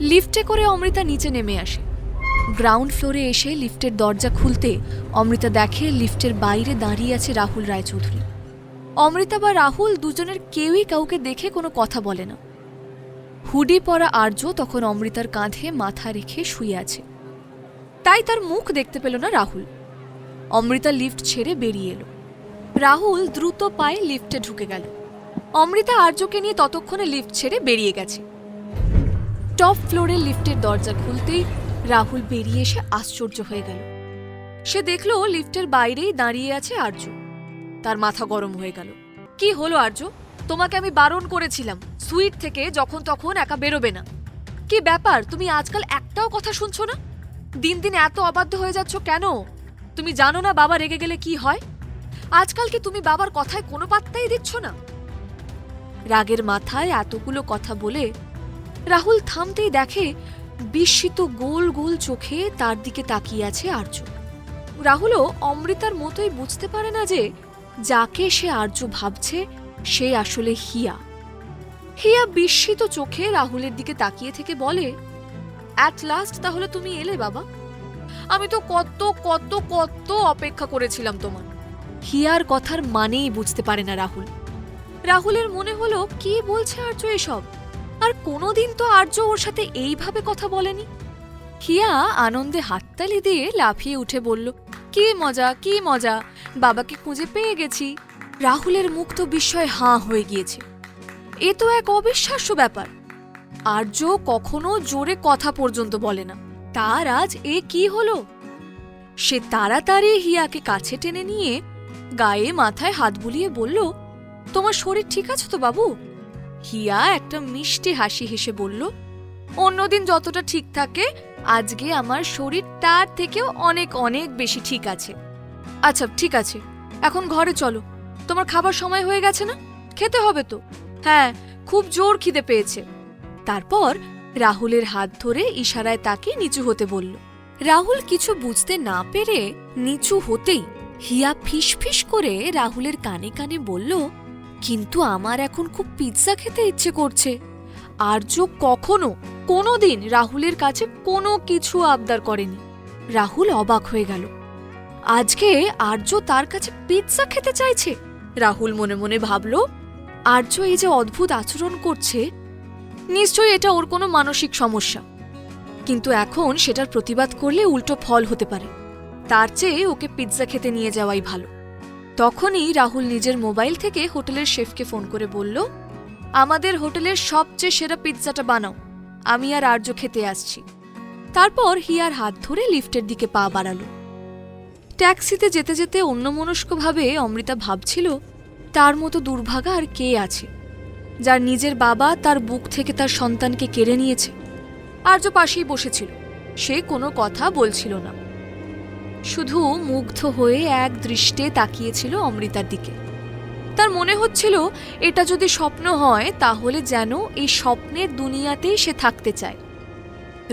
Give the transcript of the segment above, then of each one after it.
লিফটে করে অমৃতা নিচে নেমে আসে। গ্রাউন্ড ফ্লোরে এসে লিফটের দরজা খুলতে অমৃতা দেখে লিফটের বাইরে দাঁড়িয়ে আছে রাহুল রায়চৌধুরী। অমৃতা বা রাহুল দুজনের কেউই কাউকে দেখে কোনো কথা বলে না। হুডি পরা আর্য তখন অমৃতার কাঁধে মাথা রেখে শুয়ে আছে। তাই তার মুখ দেখতে পেল না রাহুল। অমৃতা লিফট ছেড়ে বেরিয়ে এলো। রাহুল দ্রুত পায়ে লিফটে ঢুকে গেল। অমৃতা আর্যকে নিয়ে ততক্ষণে লিফট ছেড়ে বেরিয়ে গেছে। টপ ফ্লোরের লিফটের দরজা খুলতেই রাহুল বেরিয়ে এসে আশ্চর্য হয়ে গেল। সে দেখল লিফটের বাইরেই দাঁড়িয়ে আছে আর্য তার মাথা গরম হয়ে গেল। কি হলো আর্য তোমাকে আমি বারণ করেছিলাম। সুইট থেকে যখন তখন একা বেরোবে না। কি ব্যাপার? তুমি আজকাল একটাও কথা শুনছো না? দিন দিন এত অবাধ্য হয়ে যাচ্ছ কেন? তুমি জানো না বাবা রেগে গেলে কি হয়? আজকাল কি তুমি বাবার কথায় কোনো পাত্তাই দিচ্ছ না? রাগের মাথায় এতগুলো কথা বলে রাহুল থামতেই দেখে বিস্মিত গোল গোল চোখে তার দিকে তাকিয়ে আছে আর্য রাহুলও অমৃতার মতোই বুঝতে পারে না যে যাকে সে আর্য ভাবছে, সে আসলে হিয়া। হিয়া বিস্মিত চোখে রাহুলের দিকে তাকিয়ে থেকে বলে অ্যাট লাস্ট তাহলে তুমি এলে বাবা। আমি তো কত কত কত অপেক্ষা করেছিলাম তোমার। হিয়ার কথার মানেই বুঝতে পারে না রাহুল। রাহুলের মনে হলো, কি বলছে আর্য এসব? আর কোনোদিন তো আর্য ওর সাথে এইভাবে কথা বলেনি। হিয়া আনন্দে হাততালি দিয়ে লাফিয়ে উঠে বলল, কি মজা কি মজা, বাবাকে খুঁজে পেয়ে গেছি। রাহুলের মুখ তো বিস্ময় হাঁ হয়ে গিয়েছে। এ তো এক অবিশ্বাস্য ব্যাপার। আর্য কখনো জোরে কথা পর্যন্ত বলে না। তার আজ এ কি হলো? সে তাড়াতাড়ি হিয়াকে কাছে টেনে নিয়ে গায়ে মাথায় হাত বুলিয়ে বলল, তোমার শরীর ঠিক আছে তো বাবু? হিয়া একটা মিষ্টি হাসি হেসে বলল, অন্যদিন যতটা ঠিক থাকে, আজকে আমার শরীর তার থেকেও অনেক অনেক বেশি ঠিক আছে। আচ্ছা ঠিক আছে, এখন ঘরে চলো। তোমার খাবার সময় হয়ে গেছে না? খেতে হবে তো। হ্যাঁ খুব জোর খিদে পেয়েছে। তারপর রাহুলের হাত ধরে ইশারায় তাকে নিচু হতে বলল। রাহুল কিছু বুঝতে না পেরে নিচু হতেই হিয়া ফিস ফিস করে রাহুলের কানে কানে বলল কিন্তু আমার এখন খুব পিৎজা খেতে ইচ্ছে করছে। আর্য কখনো, কোনোদিন রাহুলের কাছে কোনো কিছু আবদার করেনি। রাহুল অবাক হয়ে গেল। আজকে আর্য তার কাছে পিৎজা খেতে চাইছে? রাহুল মনে মনে ভাবল, আর্য এই যে অদ্ভুত আচরণ করছে, নিশ্চয়ই এটা ওর কোনো মানসিক সমস্যা। কিন্তু এখন সেটার প্রতিবাদ করলে উল্টো ফল হতে পারে। তার চেয়ে ওকে পিৎজা খেতে নিয়ে যাওয়াই ভালো। তখনই রাহুল নিজের মোবাইল থেকে হোটেলের শেফকে ফোন করে বলল, আমাদের হোটেলের সবচেয়ে সেরা পিৎজাটা বানাও, আমি আর আর্য খেতে আসছি। তারপর হিয়ার হাত ধরে লিফটের দিকে পা বাড়ালো। ট্যাক্সিতে যেতে যেতে অন্যমনস্কভাবে অমৃতা ভাবছিল, তার মতো দুর্ভাগা আর কে আছে, যার নিজের বাবা তার বুক থেকে তার সন্তানকে কেড়ে নিয়েছে? আর্য পাশেই বসেছিল, সে কোনো কথা বলছিল না। শুধু মুগ্ধ হয়ে এক দৃষ্টে তাকিয়েছিল অমৃতার দিকে। তার মনে হচ্ছিল, এটা যদি স্বপ্ন হয়, তাহলে যেন এই স্বপ্নের দুনিয়াতেই সে থাকতে চায়।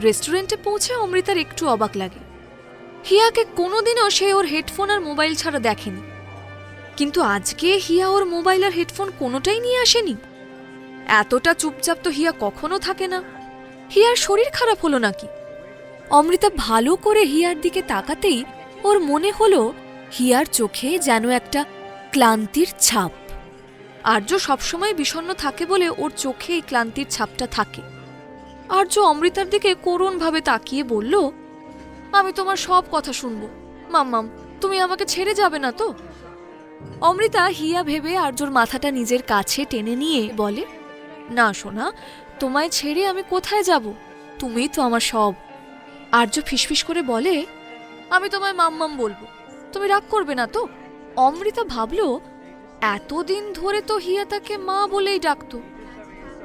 রেস্টুরেন্টে পৌঁছে অমৃতার একটু অবাক লাগে। হিয়াকে কোনোদিনও সে ওর হেডফোন আর মোবাইল ছাড়া দেখেনি। কিন্তু আজকে হিয়া ওর মোবাইল আর হেডফোন কোনোটাই নিয়ে আসেনি। এতটা চুপচাপ তো হিয়া কখনো থাকে না। হিয়ার শরীর খারাপ হলো নাকি? অমৃতা ভালো করে হিয়ার দিকে তাকাতেই ওর মনে হলো হিয়ার চোখে যেন একটা ক্লান্তির ছাপ। আর্য সবসময় বিষণ্ণ থাকে বলে ওর চোখে এই ক্লান্তির ছাপটা থাকে। আর্য অমৃতার দিকে করুণভাবে তাকিয়ে বলল, আমি তোমার সব কথা শুনব। মাম্মাম, তুমি আমাকে ছেড়ে যাবে না তো? অমৃতা হিয়া ভেবে আর্যর মাথাটা নিজের কাছে টেনে নিয়ে বলে, না সোনা, তোমায় ছেড়ে আমি কোথায় যাব? তুমি তো আমার সব। আর্য ফিসফিস করে বলে আমি তোমায় মাম্মাম বলব। তুমি রাগ করবে না তো? অমৃতা ভাবল, এতদিন ধরে তো হিয়া তাকে মা বলেই ডাকতো।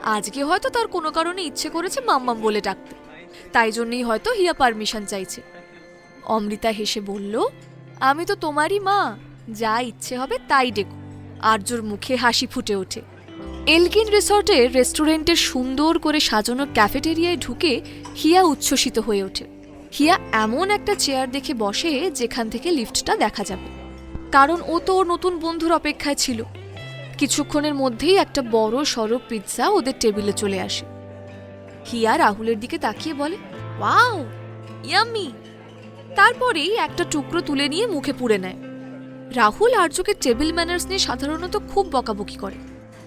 আজকে হয়তো তার কোনো কারণে ইচ্ছে করেছে মাম্মাম বলে ডাকতে। তাই জন্যই হয়তো হিয়া পারমিশন চাইছে। অমৃতা হেসে বলল, আমি তো তোমারই মা। যা ইচ্ছে হবে তাই ডেকো। আর্যর মুখে হাসি ফুটে ওঠে। এলগিন রিসর্টের রেস্টুরেন্টের সুন্দর করে সাজানো ক্যাফেটেরিয়ায় ঢুকে হিয়া উচ্ছ্বসিত হয়ে ওঠে। হিয়া এমন একটা চেয়ার দেখে বসে যেখান থেকে লিফটটা দেখা যাবে। কারণ ও তো ওর নতুন বন্ধুর অপেক্ষায় ছিল। কিছুক্ষণের মধ্যেই একটা বড় সড়ক পিৎজা ওদের টেবিলে চলে আসে। হিয়া রাহুলের দিকে তাকিয়ে বলে, ওয়াও, ইয়াম্মি! তারপরেই একটা টুকরো তুলে নিয়ে মুখে পুড়ে নেয়। রাহুল আর্যকে টেবিল ম্যানার্স নিয়ে সাধারণত খুব বকাবকি করে।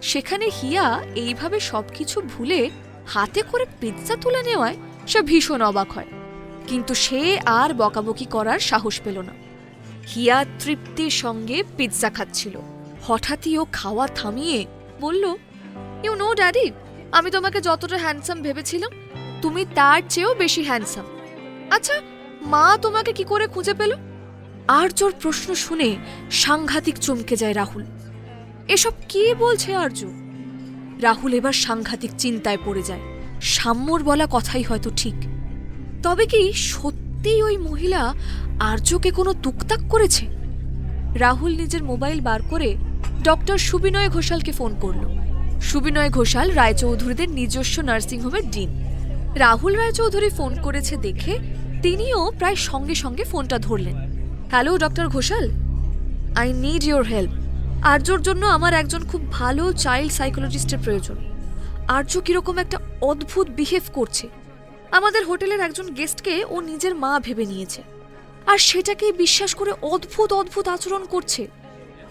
সেখানে হিয়া এইভাবে সবকিছু ভুলে হাতে করে পিৎজা তুলে নেওয়ায় সে ভীষণ অবাক হয়। কিন্তু সে আর বকাবকি করার সাহস পেল না। হিয়া তৃপ্তির সঙ্গে পিৎজা খাচ্ছিল। হঠাৎই ও খাওয়া থামিয়ে বলল ইউ নো ড্যাডি আমি তোমাকে যতটা হ্যান্ডসাম ভেবেছিলাম, তুমি তার চেয়েও বেশি হ্যান্ডসাম আচ্ছা মা তোমাকে কি করে খুঁজে পেল? আর্যর প্রশ্ন শুনে সাংঘাতিক চমকে যায় রাহুল। এসব কি বলছে আর্য? রাহুল এবার সাংঘাতিক চিন্তায় পড়ে যায়। সাম্যর বলা কথাই হয়তো ঠিক তবে কি সত্যিই ওই মহিলা আর্যকে কোনো তুকতাক করেছে? রাহুল নিজের মোবাইল বার করে ডক্টর সুবিনয় ঘোষালকে ফোন করল। সুবিনয় ঘোষাল রায়চৌধুরীদের নিজস্ব নার্সিংহোমের ডিন। রাহুল রায়চৌধুরী ফোন করেছে দেখে তিনিও প্রায় সঙ্গে সঙ্গে ফোনটা ধরলেন। Hello, doctor Ghosal? I need your help আর্যর জন্য আমার একজন খুব ভালো চাইল্ড সাইকোলজিস্টের প্রয়োজন। আর্য কীরকম একটা অদ্ভুত বিহেভ করছে। আমাদের হোটেলের একজন গেস্টকে ও নিজের মা ভেবে নিয়েছে। আর সেটাকেই বিশ্বাস করে অদ্ভুত অদ্ভুত আচরণ করছে।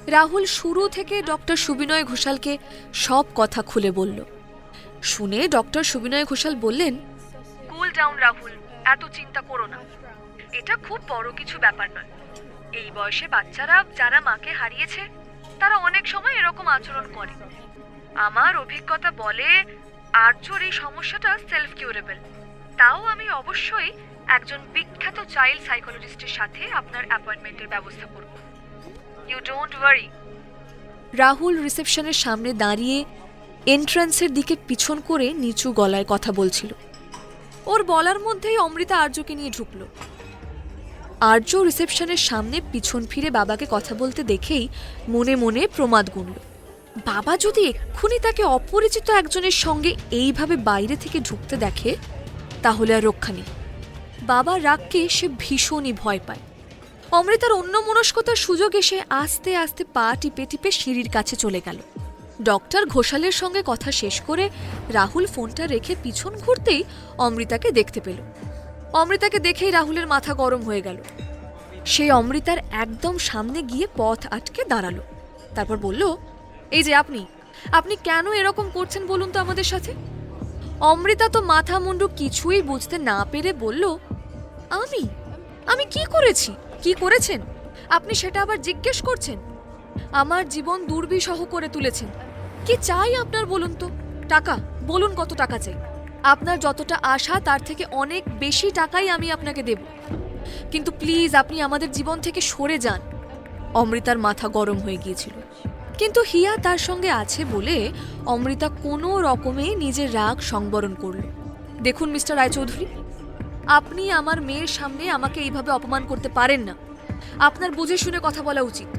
রাহুল শুরু থেকে ডক্টর সুবিনয় ঘোষালকে সব কথা খুলে বলল। শুনে ডক্টর সুবিনয় ঘোষাল বললেন কুল ডাউন রাহুল, এত চিন্তা করো না। এটা খুব বড় কিছু ব্যাপার নয়। এই বয়সে বাচ্চারা যারা মাকে হারিয়েছে, তারা অনেক সময় এরকম আচরণ করে। আমার অভিজ্ঞতা বলে আর্যর এই সমস্যাটা সেলফ কিউরেবল তাও আমি অবশ্যই একজন বিখ্যাত চাইল্ড সাইকোলজিস্টের সাথে আপনার অ্যাপয়েন্টমেন্টের ব্যবস্থা করব। ইউ ডোন্ট ওয়ারি রাহুল রিসেপশনের সামনে দাঁড়িয়ে এন্ট্রান্সের দিকে পিছন করে নিচু গলায় কথা বলছিল। ওর বলার মধ্যেই অমৃতা আর্যকে নিয়ে ঢুকলো। আর্য রিসেপশনের সামনে পিছন ফিরে বাবাকে কথা বলতে দেখেই মনে মনে প্রমাদ গুনল। বাবা যদি এক্ষুনি তাকে অপরিচিত একজনের সঙ্গে এইভাবে বাইরে থেকে ঢুকতে দেখে তাহলে আর রক্ষা নেই। বাবার রাগকে সে ভীষণই ভয় পায়। অমৃতার অন্য মনস্কতার সুযোগ এসে আস্তে আস্তে পা টিপে টিপে সিঁড়ির কাছে চলে গেল। ডক্টর ঘোষালের সঙ্গে কথা শেষ করে রাহুল ফোনটা রেখে পিছন ঘুরতেই অমৃতাকে দেখতে পেল। অমৃতাকে দেখেই রাহুলের মাথা গরম হয়ে গেল। সে অমৃতার একদম সামনে গিয়ে পথ আটকে দাঁড়াল। তারপর বলল, এই যে আপনি আপনি কেন এরকম করছেন বলুন তো আমাদের সাথে? অমৃতা তো মাথা মুন্ডু কিছুই বুঝতে না পেরে বলল, আমি? আমি কি করেছি? কি করেছেন? আপনি সেটা আবার জিজ্ঞেস করছেন? আমার জীবন দুর্বিষহ করে তুলেছেন। কি চাই আপনার বলুন তো? টাকা, বলুন কত টাকা চাই। আপনার যতটা আশা, তার থেকে অনেক বেশি টাকাই আমি আপনাকে দেব। কিন্তু প্লিজ, আপনি আমাদের জীবন থেকে সরে যান। অমৃতার মাথা গরম হয়ে গিয়েছিল। কিন্তু হিয়া তার সঙ্গে আছে বলে অমৃতা কোনো রকমে নিজের রাগ সংবরণ করল। দেখুন, মিস্টার রায়চৌধুরী, আপনি আমার মেয়ের সামনে আমাকে এইভাবে অপমান করতে পারেন না। আপনার বুঝে শুনে কথা বলা উচিত।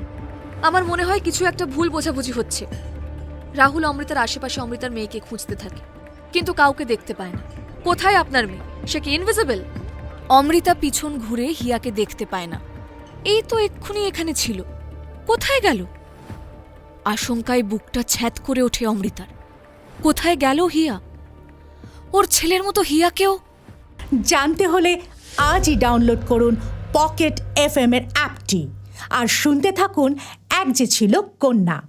আমার মনে হয় কিছু একটা ভুল বোঝাবুঝি হচ্ছে। রাহুল অমৃতার আশেপাশে অমৃতার মেয়েকে খুঁজতে থাকে, কিন্তু কাউকে দেখতে পায় না। কোথায় আপনার মেয়ে? সে কি ইনভিজিবল অমৃতা পিছন ঘুরে হিয়াকে দেখতে পায় না। এই তো এক্ষুনি এখানে ছিল। কোথায় গেল? আশঙ্কায় বুকটা ছ্যাদ করে ওঠে অমৃতার। কোথায় গেল হিয়া? ওর ছেলের মতো হিয়াকেও? জানতে হলে আজই ডাউনলোড করুন পকেট এফ এর অ্যাপটি। আর শুনতে থাকুন এক যে ছিল কন্যা।